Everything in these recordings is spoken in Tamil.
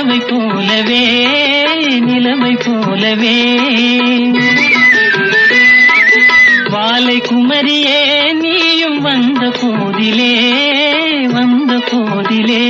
நிலைமை போலவே நிலைமை போலவே. வாலை குமரியே நீயும் வந்த போதிலே வந்த போதிலே.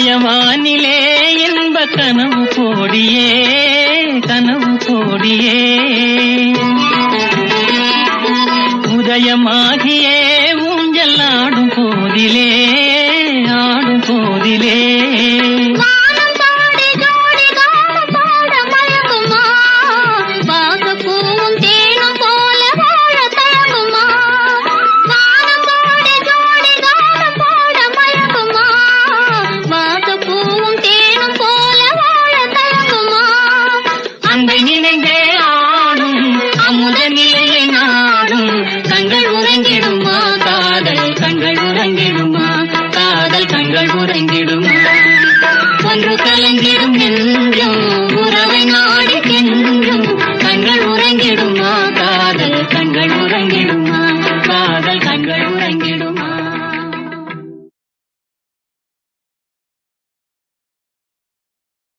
இதயமானிலே இன்ப கனவு போடியே கனவு போடியே உதயமாகியே ஊஞ்சல்லாம் புகழ் உறைந்திடும்.